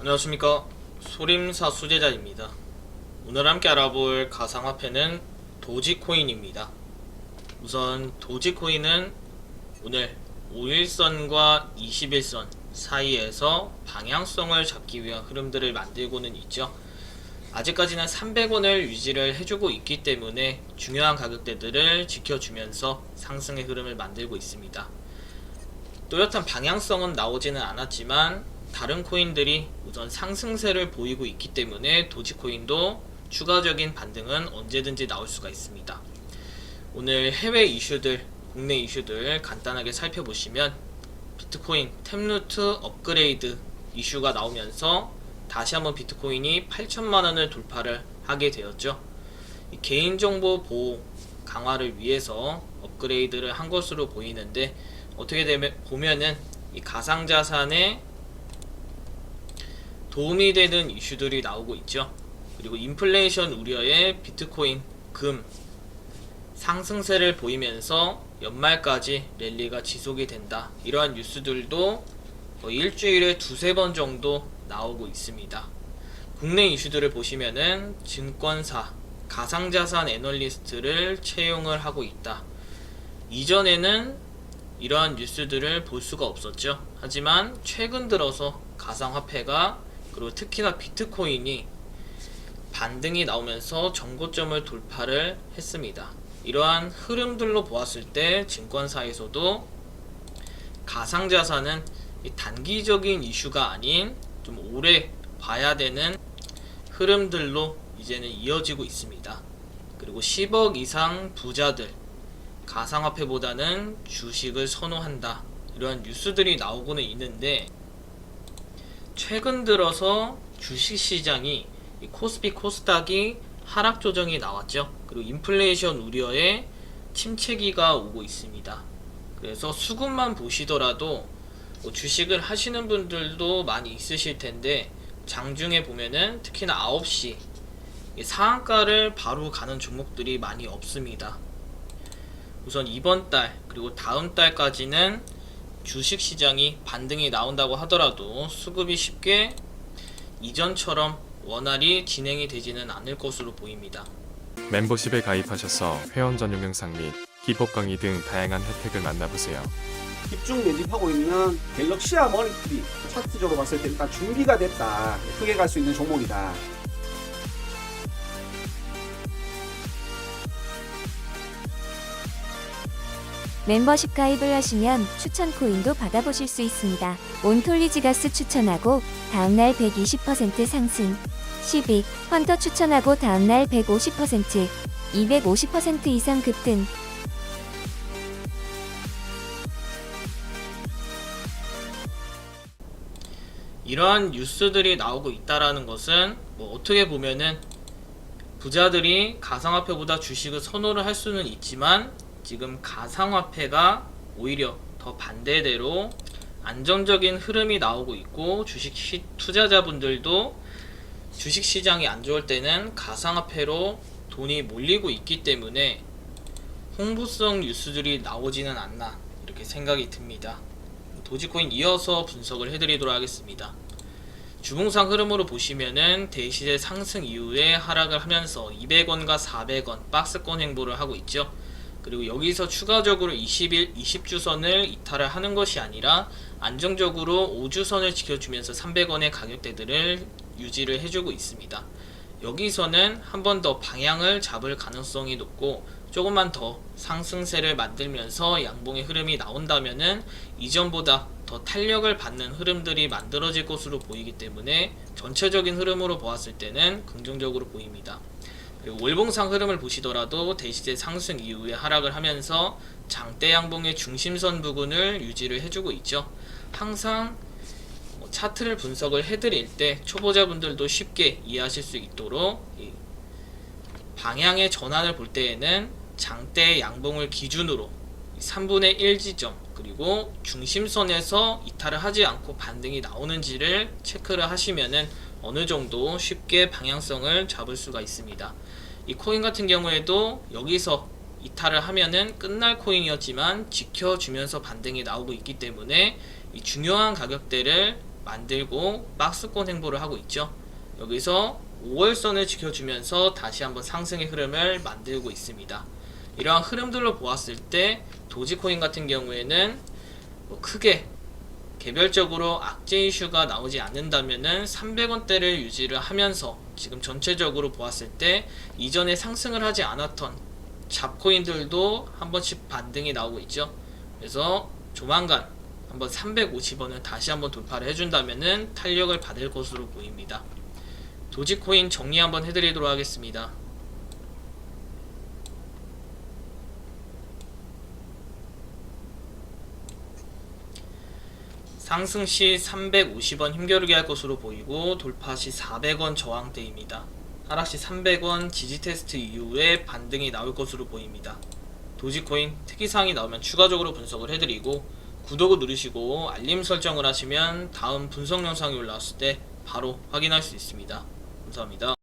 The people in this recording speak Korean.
안녕하십니까. 소림사 수제자입니다. 오늘 함께 알아볼 가상화폐는 도지코인입니다. 우선 도지코인은 오늘 5일선과 21선 사이에서 방향성을 잡기 위한 흐름들을 만들고는 있죠. 아직까지는 300원을 유지를 해주고 있기 때문에 중요한 가격대들을 지켜주면서 상승의 흐름을 만들고 있습니다. 뚜렷한 방향성은 나오지는 않았지만 다른 코인들이 우선 상승세를 보이고 있기 때문에 도지코인도 추가적인 반등은 언제든지 나올 수가 있습니다. 오늘 해외 이슈들, 국내 이슈들 간단하게 살펴보시면 비트코인 템루트 업그레이드 이슈가 나오면서 다시 한번 비트코인이 8천만 원을 돌파를 하게 되었죠. 이 개인정보 보호 강화를 위해서 업그레이드를 한 것으로 보이는데 어떻게 되면 보면은 이 가상자산에 도움이 되는 이슈들이 나오고 있죠. 그리고 인플레이션 우려에 비트코인, 금 상승세를 보이면서 연말까지 랠리가 지속이 된다. 이러한 뉴스들도 일주일에 두세 번 정도 나오고 있습니다. 국내 이슈들을 보시면은 증권사, 가상자산 애널리스트를 채용을 하고 있다. 이전에는 이러한 뉴스들을 볼 수가 없었죠. 하지만 최근 들어서 가상화폐가 그리고 특히나 비트코인이 반등이 나오면서 정고점을 돌파를 했습니다. 이러한 흐름들로 보았을 때 증권사에서도 가상자산은 이 단기적인 이슈가 아닌 좀 오래 봐야 되는 흐름들로 이제는 이어지고 있습니다. 그리고 10억 이상 부자들 가상화폐보다는 주식을 선호한다. 이러한 뉴스들이 나오고는 있는데 최근 들어서 주식 시장이 이 코스피 코스닥이 하락 조정이 나왔죠. 그리고 인플레이션 우려에 침체기가 오고 있습니다. 그래서 수급만 보시더라도 뭐 주식을 하시는 분들도 많이 있으실 텐데 장중에 보면은 특히나 9시 이 상한가를 바로 가는 종목들이 많이 없습니다. 우선 이번 달 그리고 다음 달까지는 주식 시장이 반등이 나온다고 하더라도 수급이 쉽게 이전처럼 원활히 진행이 되지는 않을 것으로 보입니다. 멤버십에 가입하셔서 회원 전용 영상 및 기법 강의 등 다양한 혜택을 만나보세요. 집중 매집하고 있는 갤럭시아 머니트리 차트적으로 봤을 때 일단 준비가 됐다 크게 갈 수 있는 종목이다 멤버십 가입을 하시면 추천 코인도 받아보실 수 있습니다. 온톨리지가스 추천하고 다음날 120% 상승. 12. 헌터 추천하고 다음날 150%, 250% 이상 급등. 이러한 뉴스들이 나오고 있다라는 것은 뭐 어떻게 보면은 부자들이 가상화폐보다 주식을 선호를 할 수는 있지만 지금 가상화폐가 오히려 더 반대대로 안정적인 흐름이 나오고 있고 주식 시- 투자자분들도 주식 시장이 안 좋을 때는 가상화폐로 돈이 몰리고 있기 때문에 홍보성 뉴스들이 나오지는 않나 이렇게 생각이 듭니다. 도지코인 이어서 분석을 해드리도록 하겠습니다. 주봉상 흐름으로 보시면은 대시제 상승 이후에 하락을 하면서 200원과 400원 박스권 행보를 하고 있죠. 그리고 여기서 추가적으로 20일, 20주선을 이탈을 하는 것이 아니라 안정적으로 5주선을 지켜주면서 300원의 가격대들을 유지를 해주고 있습니다. 여기서는 한 번 더 방향을 잡을 가능성이 높고 조금만 더 상승세를 만들면서 양봉의 흐름이 나온다면은 이전보다 더 탄력을 받는 흐름들이 만들어질 것으로 보이기 때문에 전체적인 흐름으로 보았을 때는 긍정적으로 보입니다. 그리고 월봉상 흐름을 보시더라도 대시제 상승 이후에 하락을 하면서 장대 양봉의 중심선 부근을 유지를 해주고 있죠. 항상 뭐 차트를 분석을 해드릴 때 초보자분들도 쉽게 이해하실 수 있도록 이 방향의 전환을 볼 때에는 장대 양봉을 기준으로 3분의 1 지점 그리고 중심선에서 이탈을 하지 않고 반등이 나오는지를 체크를 하시면은 어느 정도 쉽게 방향성을 잡을 수가 있습니다. 이 코인 같은 경우에도 여기서 이탈을 하면은 끝날 코인이었지만 지켜주면서 반등이 나오고 있기 때문에 이 중요한 가격대를 만들고 박스권 행보를 하고 있죠. 여기서 5월선을 지켜주면서 다시 한번 상승의 흐름을 만들고 있습니다. 이러한 흐름들로 보았을 때 도지코인 같은 경우에는 뭐 크게 개별적으로 악재 이슈가 나오지 않는다면은 300원대를 유지를 하면서 지금 전체적으로 보았을 때 이전에 상승을 하지 않았던 잡코인들도 한 번씩 반등이 나오고 있죠. 그래서 조만간 한번 350원을 다시 한번 돌파를 해준다면은 탄력을 받을 것으로 보입니다. 도지코인 정리 한번 해드리도록 하겠습니다. 상승 시 350원 힘겨루기 할 것으로 보이고 돌파 시 400원 저항대입니다. 하락 시 300원 지지 테스트 이후에 반등이 나올 것으로 보입니다. 도지코인 특이사항이 나오면 추가적으로 분석을 해드리고 구독을 누르시고 알림 설정을 하시면 다음 분석 영상이 올라왔을 때 바로 확인할 수 있습니다. 감사합니다.